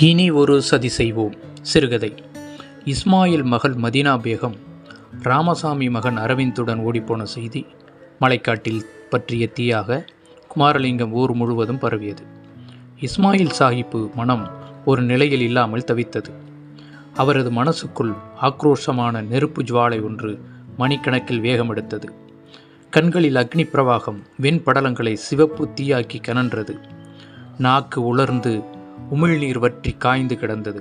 இனி ஒரு சதி செய்வோம். சிறுகதை. இஸ்மாயில் மகள் மதீனா பேகம் ராமசாமி மகன் அரவிந்துடன் ஓடிப்போன செய்தி மலைக்காட்டில் பற்றிய தீயாக குமாரலிங்கம் ஊர் முழுவதும் பரவியது. இஸ்மாயில் சாஹிப்பு மனம் ஒரு நிலையில் இல்லாமல் தவித்தது. அவரது மனசுக்குள் ஆக்ரோஷமான நெருப்பு ஜுவாலை ஒன்று மணிக்கணக்கில் வேகமெடுத்தது. கண்களில் அக்னி பிரவாகம் வெண்படலங்களை சிவப்பு தீயாக்கி கனன்றது. நாக்கு உலர்ந்து உமிழ்நீர் வற்றி காய்ந்து கிடந்தது.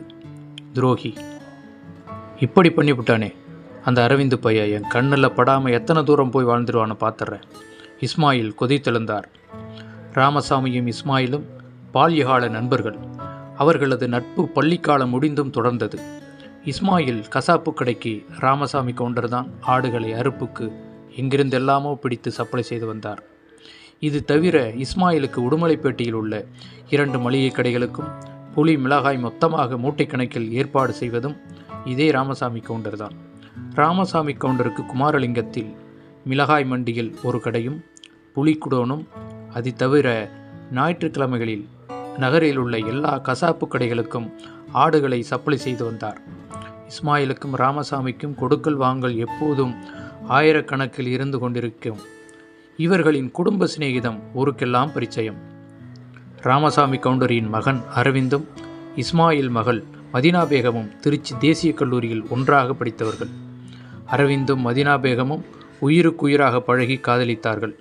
துரோகி இப்படி பண்ணிவிட்டானே. அந்த அரவிந்து பையன் என் கண்ணில் படாமல் எத்தனை தூரம் போய் வாழ்ந்துடுவான்னு பார்த்துட்றேன் இஸ்மாயில் கொதித்தெழுந்தார். ராமசாமியும் இஸ்மாயிலும் பால்யகால நண்பர்கள். அவர்களது நட்பு பள்ளிக்காலம் முடிந்தும் தொடர்ந்தது. இஸ்மாயில் கசாப்பு கடைக்கு ராமசாமி கவுண்டர் தான் ஆடுகளை அறுப்புக்கு எங்கிருந்தெல்லாமோ பிடித்து சப்ளை செய்து வந்தார். இது தவிர இஸ்மாயிலுக்கு உடுமலைப்பேட்டையில் உள்ள இரண்டு மளிகை கடைகளுக்கும் புலி மிளகாய் மொத்தமாக மூட்டை கணக்கில் ஏற்பாடு செய்வதும் இதே ராமசாமி கவுண்டர் தான். ராமசாமி கவுண்டருக்கு குமாரலிங்கத்தில் மிளகாய் மண்டியில் ஒரு கடையும் புலிக்குடோனும் அது தவிர ஞாயிற்றுக்கிழமைகளில் நகரில் உள்ள எல்லா கசாப்பு கடைகளுக்கும் ஆடுகளை சப்ளை செய்து வந்தார். இஸ்மாயிலுக்கும் ராமசாமிக்கும் கொடுக்கல் வாங்கல் எப்போதும் ஆயிரக்கணக்கில் இருந்து கொண்டிருக்கும் இவர்களின் குடும்ப சிநேகிதம் ஊருக்கெல்லாம் பரிச்சயம். ராமசாமி கவுண்டரியின் மகன் அரவிந்தும் இஸ்மாயில் மகள் மதினா பேகமும் திருச்சி தேசிய கல்லூரியில் ஒன்றாக படித்தவர்கள். அரவிந்தும் மதினா பேகமும் உயிருக்குயிராக பழகி காதலித்தார்கள்.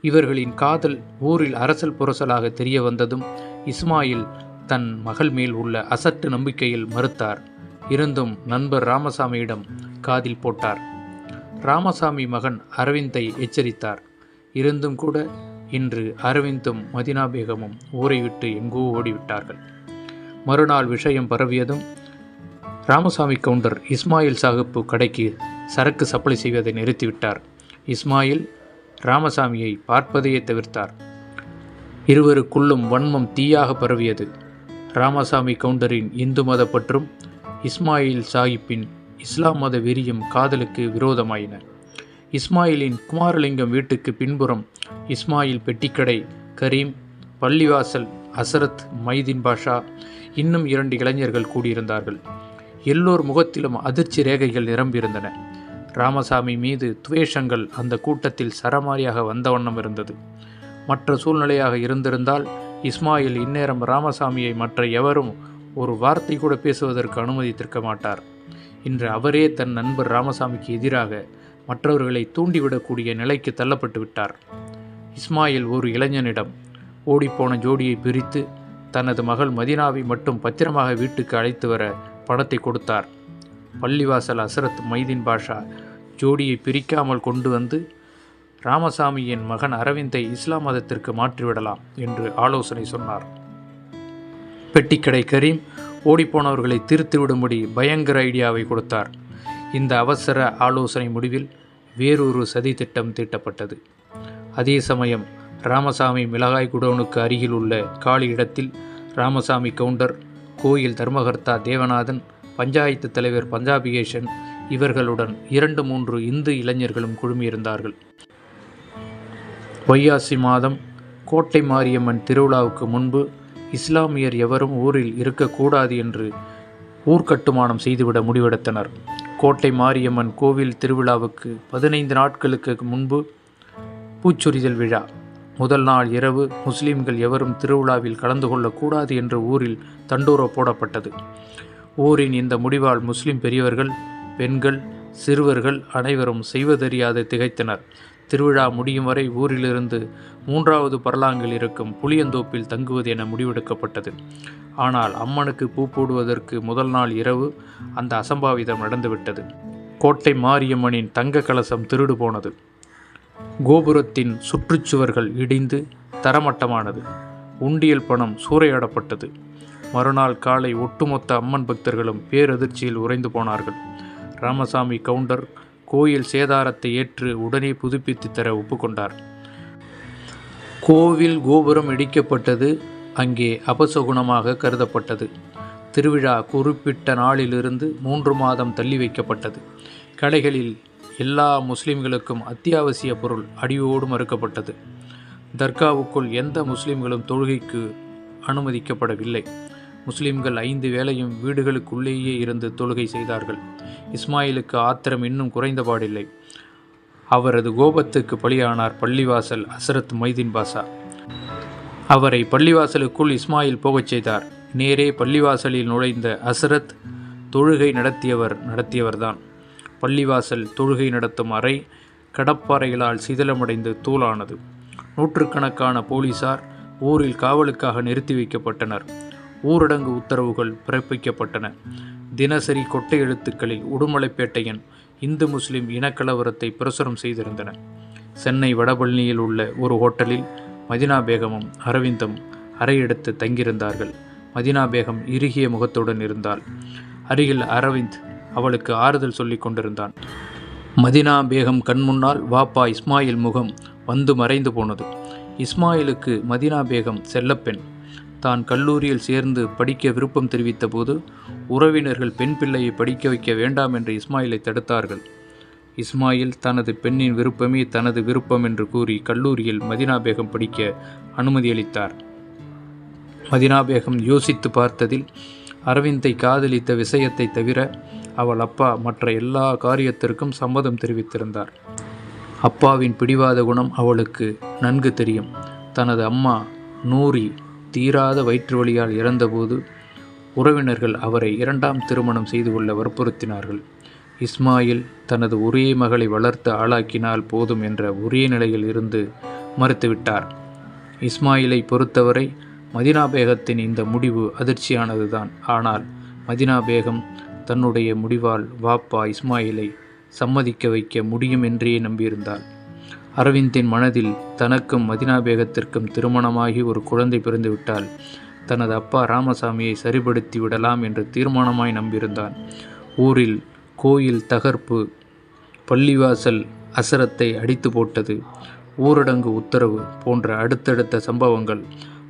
இவர்களின் காதல் ஊரில் அரசல் புரசலாக தெரிய வந்ததும் இஸ்மாயில் தன் மகள் மேல் உள்ள அசட்டு நம்பிக்கையில் மறுத்தார். இருந்தும் நண்பர் ராமசாமியிடம் காதில் போட்டார். ராமசாமி மகன் அரவிந்தை எச்சரித்தார். இருந்தும் கூட இன்று அரவிந்தும் மதினா பேகமும் ஊரை விட்டு எங்கோ ஓடிவிட்டார்கள். மறுநாள் விஷயம் பரவியதும் ராமசாமி கவுண்டர் இஸ்மாயில் சாகுப்பு கடைக்கு சரக்கு சப்ளை செய்வதை நிறுத்திவிட்டார். இஸ்மாயில் ராமசாமியை பார்ப்பதையே தவிர்த்தார். இருவருக்குள்ளும் வன்மம் தீயாக பரவியது. ராமசாமி கவுண்டரின் இந்து மத பற்றும் இஸ்மாயில் சாஹிப்பின் இஸ்லாம் மத வெறியும் காதலுக்கு விரோதமாயின. இஸ்மாயிலின் குமாரலிங்கம் வீட்டுக்கு பின்புறம் இஸ்மாயில் பெட்டிக்கடை கரீம் பள்ளிவாசல் அசரத் மைதீன் பாஷா இன்னும் இரண்டு இளைஞர்கள் கூடியிருந்தார்கள். எல்லோர் முகத்திலும் அதிர்ச்சி ரேகைகள் நிரம்பியிருந்தன. ராமசாமி மீது துவேஷங்கள் அந்த கூட்டத்தில் சரமாரியாக வந்த வண்ணம் இருந்தது. மற்ற சூழ்நிலையாக இருந்திருந்தால் இஸ்மாயில் இந்நேரம் ராமசாமியை மற்ற எவரும் ஒரு வார்த்தை கூட பேசுவதற்கு அனுமதித்திருக்க மாட்டார். இன்று அவரே தன் நண்பர் ராமசாமிக்கு எதிராக மற்றவர்களை தூண்டிவிடக்கூடிய நிலைக்கு தள்ளப்பட்டு விட்டார். இஸ்மாயில் ஒரு இளைஞனிடம் ஓடிப்போன ஜோடியை பிரித்து தனது மகள் மதினாவை மட்டும் பத்திரமாக வீட்டுக்கு அழைத்து வர பணத்தை கொடுத்தார். பள்ளிவாசல் அசரத் மைதீன் பாஷா ஜோடியை பிரிக்காமல் கொண்டு வந்து ராமசாமியின் மகன் அரவிந்தை இஸ்லாம் மதத்திற்கு மாற்றிவிடலாம் என்று ஆலோசனை சொன்னார். பெட்டிக்கடை கரீம் ஓடிப்போனவர்களை திருத்திவிடும்படி பயங்கர ஐடியாவை கொடுத்தார். இந்த அவசர ஆலோசனை முடிவில் வேறொரு சதி திட்டம் தீட்டப்பட்டது. அதே சமயம் ராமசாமி மிளகாய் குடோனுக்கு அருகில் உள்ள காலி இடத்தில் ராமசாமி கவுண்டர் கோயில் தர்மகர்த்தா தேவநாதன் பஞ்சாயத்து தலைவர் பஞ்சாபிகேஷன் இவர்களுடன் இரண்டு மூன்று இந்து இளைஞர்களும் குழுமியிருந்தார்கள். வையாசி மாதம் கோட்டை மாரியம்மன் திருவிழாவுக்கு முன்பு இஸ்லாமியர் எவரும் ஊரில் இருக்கக்கூடாது என்று ஊர்க்கட்டுமானம் செய்துவிட முடிவெடுத்தனர். கோட்டை மாரியம்மன் கோவில் திருவிழாவுக்கு பதினைந்து நாட்களுக்கு முன்பு பூச்சொரிதல் விழா. முதல் நாள் இரவு முஸ்லிம்கள் எவரும் திருவிழாவில் கலந்து கொள்ளக்கூடாது என்று ஊரில் தண்டோரா போடப்பட்டது. ஊரின் இந்த முடிவால் முஸ்லிம் பெரியவர்கள் பெண்கள் சிறுவர்கள் அனைவரும் செய்வதறியாது திகைத்தனர். திருவிழா முடியும் வரை ஊரிலிருந்து மூன்றாவது பரலாங்கில் இருக்கும் புளியந்தோப்பில் தங்குவது என முடிவெடுக்கப்பட்டது. ஆனால் அம்மனுக்கு பூ போடுவதற்கு முதல் நாள் இரவு அந்த அசம்பாவிதம் நடந்துவிட்டது. கோட்டை மாரியம்மனின் தங்க கலசம் திருடு போனது. கோபுரத்தின் சுற்றுச்சுவர்கள் இடிந்து தரமட்டமானது. உண்டியல் பணம் சூறையாடப்பட்டது. மறுநாள் காலை ஒட்டுமொத்த அம்மன் பக்தர்களும் பேரதிர்ச்சியில் உறைந்து போனார்கள். ராமசாமி கவுண்டர் கோயில் சேதாரத்தை ஏற்று உடனே புதுப்பித்து தர ஒப்புக்கொண்டார். கோவில் கோபுரம் இடிக்கப்பட்டது அங்கே அபசகுணமாக கருதப்பட்டது. திருவிழா குறிப்பிட்ட நாளிலிருந்து மூன்று மாதம் தள்ளி வைக்கப்பட்டது. கடைகளில் எல்லா முஸ்லிம்களுக்கும் அத்தியாவசிய பொருள் அடியோடு மறுக்கப்பட்டது. தர்காவுக்குள் எந்த முஸ்லிம்களும் தொழுகைக்கு அனுமதிக்கப்படவில்லை. முஸ்லிம்கள் ஐந்து வேளையும் வீடுகளுக்குள்ளேயே இருந்து தொழுகை செய்தார்கள். இஸ்மாயிலுக்கு ஆத்திரம் இன்னும் குறைந்தபாடில்லை. அவரது கோபத்துக்கு பலியானார் பள்ளிவாசல் அசரத் மைதீன் பாசா அவரை பள்ளிவாசலுக்குள் இஸ்மாயில் போகச் செய்தார். நேரே பள்ளிவாசலில் நுழைந்த அசரத் தொழுகை நடத்தியவர் நடத்தியவர்தான். பள்ளிவாசல் தொழுகை நடத்தும் அறை கடப்பாறைகளால் சிதிலமடைந்து தூளானது. நூற்றுக்கணக்கான போலீசார் ஊரில் காவலுக்காக நிறுத்தி வைக்கப்பட்டனர். ஊரடங்கு உத்தரவுகள் பிறப்பிக்கப்பட்டன. தினசரி கொட்டை எழுத்துக்களில் உடுமலைப்பேட்டையின் இந்து முஸ்லிம் இனக்கலவரத்தை பிரசுரம் செய்திருந்தன. சென்னை வடபழனியில் உள்ள ஒரு ஹோட்டலில் மதினா பேகமும் அரவிந்தும் அறையெடுத்து தங்கியிருந்தார்கள். மதினா பேகம் இறுகிய முகத்துடன் இருந்தாள். அருகில் அரவிந்த் அவளுக்கு ஆறுதல் சொல்லிக் கொண்டிருந்தான். மதினா பேகம் கண்முன்னால் வாப்பா இஸ்மாயில் முகம் வந்து மறைந்து போனது. இஸ்மாயிலுக்கு மதினா பேகம் செல்லப்பெண் தான் கல்லூரியில் சேர்ந்து படிக்க விருப்பம் தெரிவித்த போது உறவினர்கள் பெண் பிள்ளையை படிக்க வைக்க வேண்டாம் என்று இஸ்மாயிலை தடுத்தார்கள். இஸ்மாயில் தனது பெண்ணின் விருப்பமே தனது விருப்பம் என்று கூறி கல்லூரியில் மதினா பேகம் படிக்க அனுமதியளித்தார் மதினா பேகம் யோசித்து பார்த்ததில் அரவிந்தை காதலித்த விஷயத்தை தவிர அவள் அப்பா மற்ற எல்லா காரியத்திற்கும் சம்மதம் தெரிவித்திருந்தார். அப்பாவின் பிடிவாத குணம் அவளுக்கு நன்கு தெரியும். தனது அம்மா நூரி தீராத வயிற்று வழியால் இறந்தபோது உறவினர்கள் அவரை இரண்டாம் திருமணம் செய்து கொள்ள வற்புறுத்தினார்கள். இஸ்மாயில் தனது ஒரே மகளை வளர்த்து ஆளாக்கினால் போதும் என்ற ஒரே நிலையில் இருந்து மறுத்துவிட்டார். இஸ்மாயிலை பொறுத்தவரை மதினா பேகத்தின் இந்த முடிவு அதிர்ச்சியானதுதான். ஆனால் மதினா பேகம் தன்னுடைய முடிவால் வாப்பா இஸ்மாயிலை சம்மதிக்க வைக்க முடியும் என்றே நம்பியிருந்தாள். அரவிந்தின் மனதில் தனக்கும் மதினா பேகத்திற்கும் திருமணமாகி ஒரு குழந்தை பிறந்துவிட்டால் தனது அப்பா ராமசாமியை சரிபடுத்தி விடலாம் என்று தீர்மானமாய் நம்பியிருந்தான். ஊரில் கோயில் தகர்ப்பு பள்ளிவாசல் அசரத்தை அடித்து போட்டது ஊரடங்கு உத்தரவு போன்ற அடுத்தடுத்த சம்பவங்கள்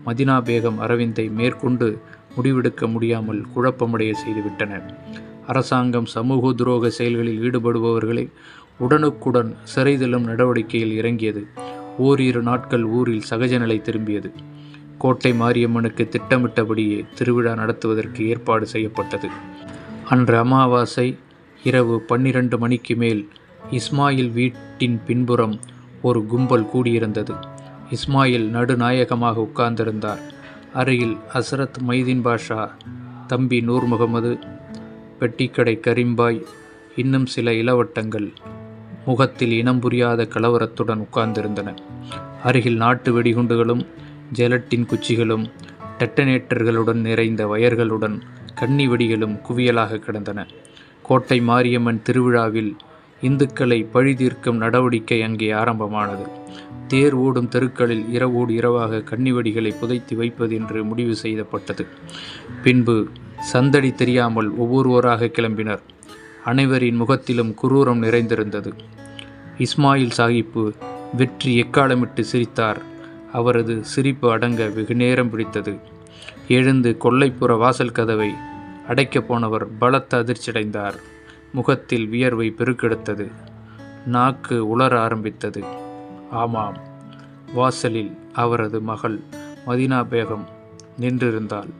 மதினா பேகம் அரவிந்தை மேற்கொண்டு முடிவெடுக்க முடியாமல் குழப்பமடைய செய்துவிட்டன. அரசாங்கம் சமூக துரோக செயல்களில் ஈடுபடுபவர்களை உடனுக்குடன் சிறைதள்ளும் நடவடிக்கையில் இறங்கியது. ஓரிரு நாட்கள் ஊரில் சகஜ நிலை திரும்பியது. கோட்டை மாரியம்மனுக்கு திட்டமிட்டபடியே திருவிழா நடத்துவதற்கு ஏற்பாடு செய்யப்பட்டது. அன்று அமாவாசை இரவு பன்னிரண்டு மணிக்கு மேல் இஸ்மாயில் வீட்டின் பின்புறம் ஒரு கும்பல் கூடியிருந்தது. இஸ்மாயில் நடுநாயகமாக உட்கார்ந்திருந்தார். அருகில் ஹசரத் மைதீன் பாஷா தம்பி நூர் முகமது பெட்டிக்கடை கரிம்பாய் இன்னும் சில இளவட்டங்கள் முகத்தில் இனம் புரியாத கலவரத்துடன் உட்கார்ந்திருந்தன. அருகில் நாட்டு வெடிகுண்டுகளும் ஜெலட்டின் குச்சிகளும் டெட்டனேட்டர்களுடன் நிறைந்த வயர்களுடன் கன்னி வெடிகளும் குவியலாக கிடந்தன. கோட்டை மாரியம்மன் திருவிழாவில் இந்துக்களை பழிதீர்க்கும் நடவடிக்கை அங்கே ஆரம்பமானது. தேர் ஓடும் தெருக்களில் இரவோடு இரவாக கன்னிவெடிகளை புதைத்து வைப்பது என்று முடிவு செய்யப்பட்டது பின்பு சந்தடி தெரியாமல் ஒவ்வொருவராக கிளம்பினர். அனைவரின் முகத்திலும் குரூரம் நிறைந்திருந்தது. இஸ்மாயில் சாஹிப்பு வெற்றி எக்காலமிட்டு சிரித்தார். அவரது சிரிப்பு அடங்க வெகு நேரம் பிடித்தது. எழுந்து கொல்லைப்புற வாசல் கதவை அடைக்கப் போனவர் பலத்த அதிர்ச்சியடைந்தார். முகத்தில் வியர்வை பெருக்கெடுத்தது. நாக்கு உலர ஆரம்பித்தது. ஆமாம் வாசலில் அவரது மகள் மதினா பேகம் நின்றிருந்தாள்.